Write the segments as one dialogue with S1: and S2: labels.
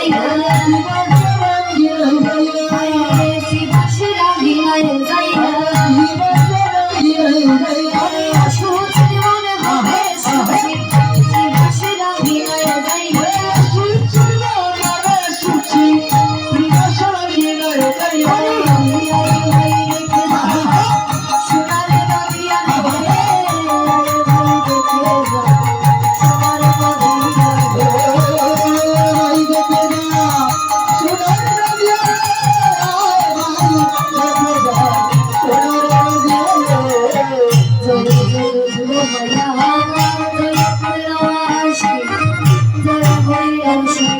S1: Thank you.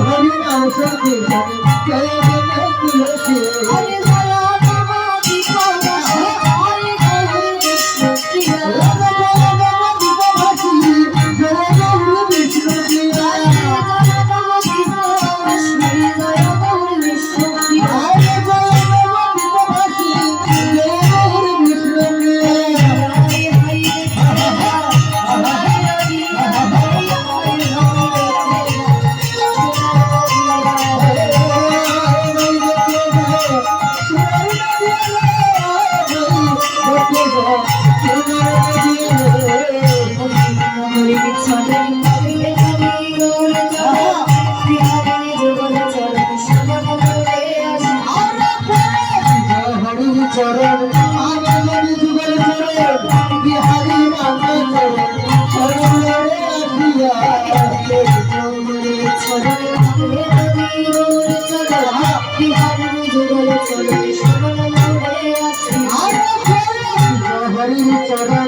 S1: Hari নাম সংকীর্তন জয় জয় তুলসী চরণ আমার যুগল চরণ বিহারি মাতা চরণ চরণ রে আসিয়া চরণ চরণ।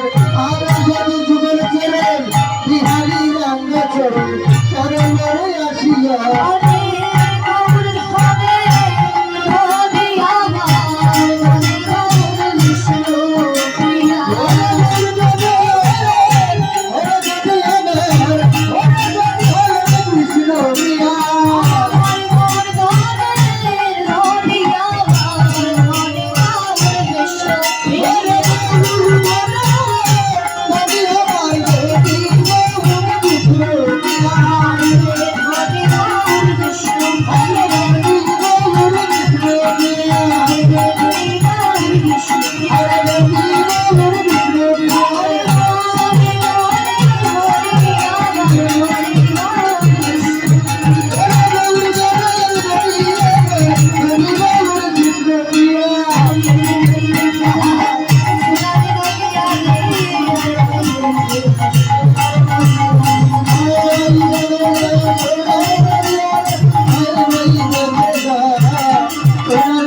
S2: பெரும்